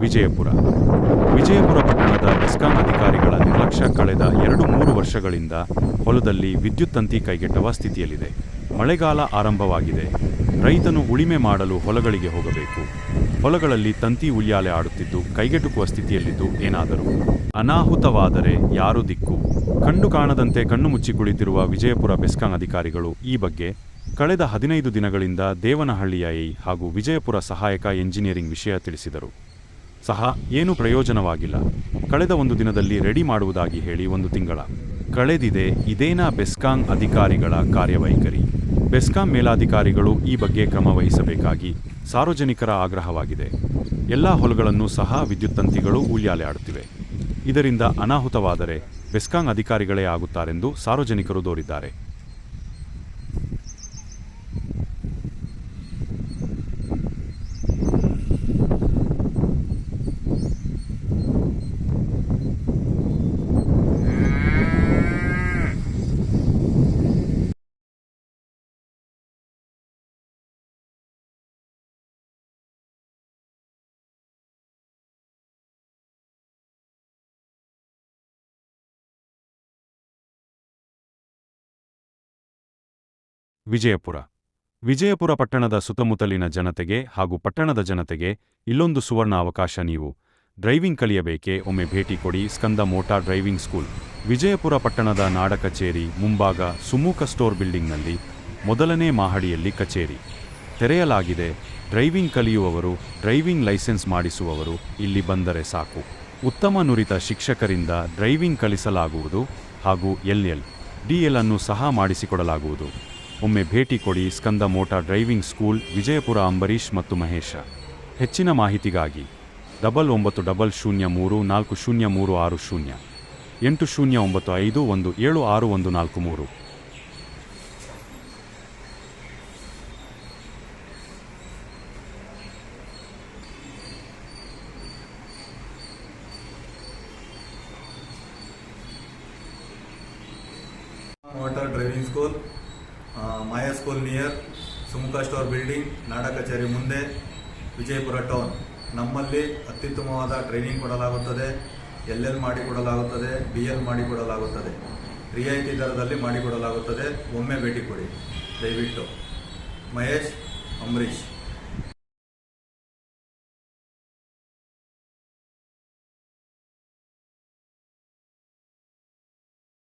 ವಿಜಯಪುರ. ವಿಜಯಪುರ ಪಟ್ಟಣದ ಬೆಸ್ಕಾಂ ಅಧಿಕಾರಿಗಳ ನಿರ್ಲಕ್ಷ್ಯ ಕಳೆದ ಎರಡು ಮೂರು ವರ್ಷಗಳಿಂದ ಹೊಲದಲ್ಲಿ ವಿದ್ಯುತ್ ತಂತಿ ಕೈಗೆಟ್ಟುವ ಸ್ಥಿತಿಯಲ್ಲಿದೆ. ಮಳೆಗಾಲ ಆರಂಭವಾಗಿದೆ. ರೈತನು ಉಳಿಮೆ ಮಾಡಲು ಹೊಲಗಳಿಗೆ ಹೋಗಬೇಕು. ಹೊಲಗಳಲ್ಲಿ ತಂತಿ ಉಯ್ಯಾಲೆ ಆಡುತ್ತಿದ್ದು ಕೈಗೆಟುಕುವ ಸ್ಥಿತಿಯಲ್ಲಿದ್ದು ಏನಾದರೂ. ಅನಾಹುತವಾದರೆ ಯಾರು ದಿಕ್ಕು? ಕಣ್ಣು ಕಾಣದಂತೆ ಕಣ್ಣು ಮುಚ್ಚಿ ಕುಳಿತಿರುವ ವಿಜಯಪುರ ಬೆಸ್ಕಾಂ ಅಧಿಕಾರಿಗಳು ಈ ಬಗ್ಗೆ ಕಳೆದ ಹದಿನೈದು ದಿನಗಳಿಂದ ದೇವನಹಳ್ಳಿಯ ಐ ಹಾಗೂ ವಿಜಯಪುರ ಸಹಾಯಕ ಎಂಜಿನಿಯರಿಂಗ್ ವಿಷಯ ತಿಳಿಸಿದರು. ಸಹ ಏನೂ ಪ್ರಯೋಜನವಾಗಿಲ್ಲ. ಕಳೆದ ಒಂದು ದಿನದಲ್ಲಿ ರೆಡಿ ಮಾಡುವುದಾಗಿ ಹೇಳಿ ಒಂದು ತಿಂಗಳ. ಕಳೆದಿದೆ ಇದೇನಾ ಬೆಸ್ಕಾಂ ಅಧಿಕಾರಿಗಳ ಕಾರ್ಯವೈಖರಿ. ಬೆಸ್ಕಾಂ ಮೇಲಾಧಿಕಾರಿಗಳು ಈ ಬಗ್ಗೆ ಕ್ರಮ ವಹಿಸಬೇಕಾಗಿ ಸಾರ್ವಜನಿಕರ ಆಗ್ರಹವಾಗಿದೆ. ಎಲ್ಲ ಹೊಲಗಳನ್ನು ಸಹ ವಿದ್ಯುತ್ ತಂತಿಗಳು ಉಳ್ಯಾಲೆ ಆಡುತ್ತಿವೆ ಇದರಿಂದ ಅನಾಹುತವಾದರೆ ಬೆಸ್ಕಾಂ ಅಧಿಕಾರಿಗಳೇ ಆಗುತ್ತಾರೆಂದು ಸಾರ್ವಜನಿಕರು ದೋರಿದ್ದಾರೆ. ವಿಜಯಪುರ. ವಿಜಯಪುರ ಪಟ್ಟಣದ ಸುತ್ತಮುತ್ತಲಿನ ಜನತೆಗೆ ಹಾಗೂ ಪಟ್ಟಣದ ಜನತೆಗೆ ಇಲ್ಲೊಂದು ಸುವರ್ಣ ಅವಕಾಶ ನೀವು. ಡ್ರೈವಿಂಗ್ ಕಲಿಯಬೇಕೆ, ಒಮ್ಮೆ ಭೇಟಿ ಕೊಡಿ Skanda motor driving school. Vijayapura ಪಟ್ಟಣದ ನಾಡ ಕಚೇರಿ, ಮುಂಭಾಗ ಸುಮೂಕ ಸ್ಟೋರ್ ಬಿಲ್ಡಿಂಗ್ನಲ್ಲಿ, ಮೊದಲನೇ ಮಹಡಿಯಲ್ಲಿ ಕಚೇರಿ. ತೆರೆಯಲಾಗಿದೆ, ಡ್ರೈವಿಂಗ್ ಕಲಿಯುವವರು, ಡ್ರೈವಿಂಗ್ ಲೈಸೆನ್ಸ್ ಮಾಡಿಸುವವರು ಇಲ್ಲಿ ಬಂದರೆ ಸಾಕು. ಉತ್ತಮ ನುರಿತ ಶಿಕ್ಷಕರಿಂದ ಡ್ರೈವಿಂಗ್ ಕಲಿಸಲಾಗುವುದು ಹಾಗೂ ಎಲ್ಎಲ್ ಡಿಎಲ್ ಅನ್ನು ಸಹ ಮಾಡಿಸಿಕೊಡಲಾಗುವುದು. ಒಮ್ಮೆ ಭೇಟಿ ಕೊಡಿ Skanda motor driving school, Vijayapura Ambareesh ಮತ್ತು ಮಹೇಶ. ಹೆಚ್ಚಿನ ಮಾಹಿತಿಗಾಗಿ ಡಬಲ್ ಒಂಬತ್ತು ಡಬಲ್ ಶೂನ್ಯ ಮೂರು, ನಾಲ್ಕು ಶೂನ್ಯ ಮೂರು ಆರು ಶೂನ್ಯ. ಎಂಟು ಶೂನ್ಯ ಒಂಬತ್ತು ಐದು ಒಂದು ಏಳು ಆರು ಒಂದು ನಾಲ್ಕು ಮೂರು. Driving school. Maya school near Sumukha store building, ನಾಡ ಕಚೇರಿ ಮುಂದೆ, ವಿಜಯಪುರ ಟೌನ್. ನಮ್ಮಲ್ಲಿ ಅತ್ಯುತ್ತಮವಾದ ಟ್ರೈನಿಂಗ್ ಕೊಡಲಾಗುತ್ತದೆ. ಎಲ್ ಎಲ್ ಮಾಡಿಕೊಡಲಾಗುತ್ತದೆ ಬಿ ಎಲ್ ಮಾಡಿಕೊಡಲಾಗುತ್ತದೆ ರಿಯಾಯಿತಿ ದರದಲ್ಲಿ ಮಾಡಿಕೊಡಲಾಗುತ್ತದೆ ಒಮ್ಮೆ ಭೇಟಿ ಕೊಡಿ. ದಯವಿಟ್ಟು. ಮಹೇಶ್ ಅಂಬರೀಶ್